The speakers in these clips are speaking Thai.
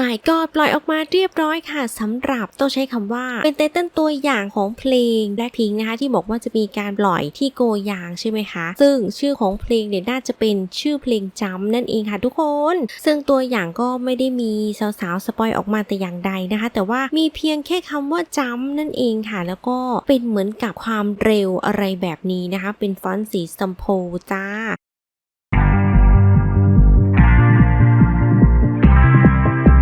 My God ปล่อยออกมาเรียบร้อยค่ะสำหรับต้องใช้คำว่าเป็นไตเติ้ลตัวอย่างของเพลง Blackpink นะคะที่บอกว่าจะมีการปล่อยที่โกยางใช่ไหมคะ ซึ่งชื่อของเพลงเนี่ยน่าจะเป็นชื่อเพลงจำนั่นเองค่ะทุกคน ซึ่งตัวอย่างก็ไม่ได้มีสาวๆสปอยออกมาแต่อย่างใดนะคะ แต่ว่ามีเพียงแค่คำว่าจำนั่นเองค่ะ แล้วก็เป็นเหมือนกับความเร็วอะไรแบบนี้นะคะ เป็นฟอนต์สีสมโพจ้า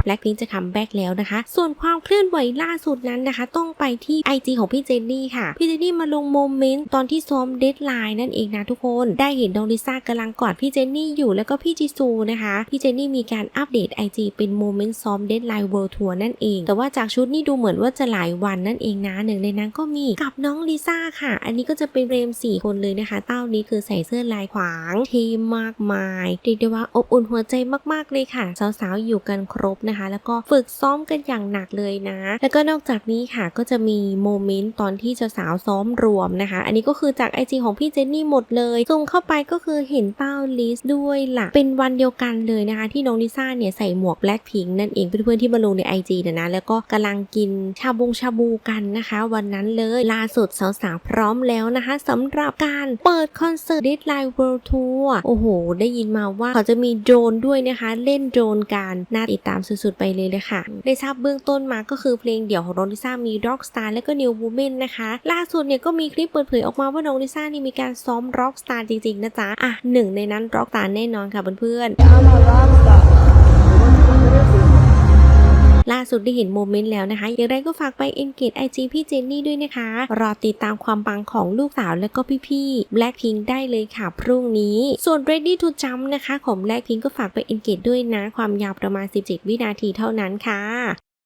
Blackpink จะคัมแบ็กแล้วนะคะ ส่วนความเคลื่อนไหวล่าสุดนั้นนะคะ ต้องไปที่ IG ของพี่เจนนี่ค่ะ พี่เจนนี่มาลงโมเมนต์ตอนที่ซ้อมเดทไลน์นั่นเองนะทุกคน ได้เห็นน้องลิซ่ากำลังกอดพี่เจนนี่อยู่แล้วก็พี่จิซูนะคะ พี่เจนนี่มีการอัปเดต IG เป็นโมเมนต์ซ้อมเดทไลน์เวิลด์ทัวร์นั่นเอง แต่ว่าจากชุดนี่ดูเหมือนว่าจะหลายวันนั่นเองนะหนึ่งในนั้นก็มีกับน้องลิซ่าค่ะ อันนี้ก็จะเป็นเรมสี่คนเลยนะคะ เต้านี้คือใส่เสื้อลายขวางเท่มากมายเรียกได้ว่าอบอุ่นหัวใจมากๆเลยค่ะ สาวๆอยู่กันครบนะคะแล้วก็ฝึกซ้อมกันอย่างหนักเลยนะ แล้วก็นอกจากนี้ค่ะก็จะมีโมเมนต์ตอนที่เจ้าสาวซ้อมรวมนะคะ อันนี้ก็คือจากไอจีของพี่เจนนี่หมดเลยซูมเข้าไปก็คือเห็นเต้าลิสด้วยล่ะเป็นวันเดียวกันเลยนะคะ ที่น้องลิซ่าเนี่ยใส่หมวกแบล็คพิงนั่นเองเพื่อนๆที่มาลงใน IG นะนะ แล้วก็กำลังกินชาบูชาบูกันนะคะ วันนั้นเลยล่าสุดสาวๆพร้อมแล้วนะคะสำหรับการเปิดคอนเสิร์ต Deadline World Tour โอ้โห ได้ยินมาว่าเขาจะมีโดรนด้วยนะคะ เล่นโดรนกันน่าติดตามสุดๆไปเลยเลยค่ะ ได้ทราบเบื้องต้นมาก็คือเพลงเดี่ยวของน้องลิซ่ามี Rockstar และก็ New Woman นะคะ ล่าสุดเนี่ยก็มีคลิปเปิดเผยออกมาว่าน้องลิซ่านี่มีการซ้อม Rockstar จริงๆนะจ๊ะ อะหนึ่งในนั้น Rockstar แน่นอนค่ะเพื่อนๆ ล่าสุดได้เห็นโมเมนต์แล้วนะคะ อย่างไรก็ฝากไปเอนเกจไอจีพี่เจนนี่ด้วยนะคะ รอติดตามความปังของลูกสาวและก็พี่ๆ Blackpink ได้เลยค่ะพรุ่งนี้ ส่วน Ready to Jump นะคะ ของ Blackpink ก็ฝากไปเอ็นเกจด้วยนะ ความยาวประมาณ 17 วินาทีเท่านั้นค่ะ